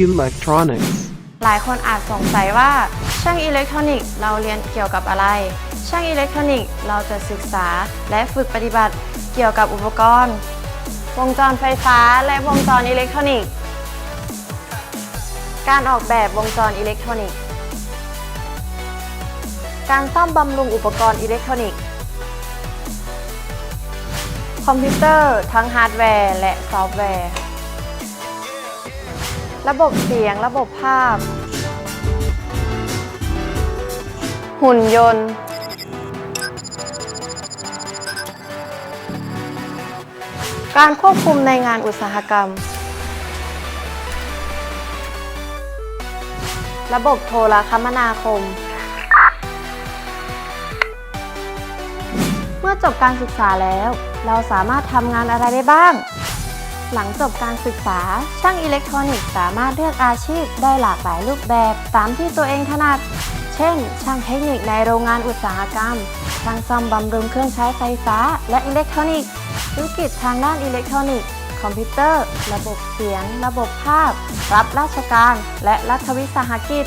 electronics, หลายคนอาจสงสัยว่า ช่างอิเล็กทรอนิกส์เราเรียนเกี่ยวกับอะไร ช่างอิเล็กทรอนิกส์เราจะศึกษาและฝึกปฏิบัติเกี่ยวกับอุปกรณ์ วงจรไฟฟ้าและวงจรอิเล็กทรอนิกส์ การออกแบบวงจรอิเล็กทรอนิกส์ การซ่อมบำรุงอุปกรณ์อิเล็กทรอนิกส์ คอมพิวเตอร์ทั้งฮาร์ดแวร์และซอฟต์แวร์ ระบบเสียง ระบบภาพ หุ่นยนต์ การควบคุมในงานอุตสาหกรรม ระบบโทรคมนาคม เมื่อจบการศึกษาแล้ว เราสามารถทำงานอะไรได้บ้าง หลังจบการศึกษา ช่างอิเล็กทรอนิกส์สามารถเลือกอาชีพได้หลากหลายรูปแบบตามที่ตัวเองถนัด เช่น ช่างเทคนิคในโรงงานอุตสาหกรรม ช่างซ่อมบำรุงเครื่องใช้ไฟฟ้า และอิเล็กทรอนิกส์ ธุรกิจทางด้านอิเล็กทรอนิกส์ คอมพิวเตอร์ ระบบเสียง ระบบภาพ รับราชการ และรัฐวิสาหกิจ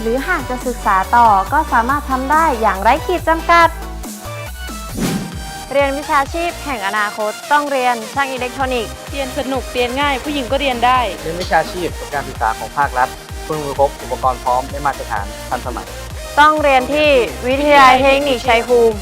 หรือหากจะศึกษาต่อก็สามารถทำได้อย่างไร้ขีดจำกัด เรียนวิชาชีพแห่งอนาคต ต้องเรียนช่างอิเล็กทรอนิกส์ เรียนสนุกเรียนง่าย ผู้หญิงก็เรียนได้เรียนวิชาชีพกับการศึกษาของภาครัฐเพื่อมือครบอุปกรณ์พร้อมได้มาตรฐานทันสมัย ต้องเรียนที่วิทยาลัยเทคนิคชัยภูมิ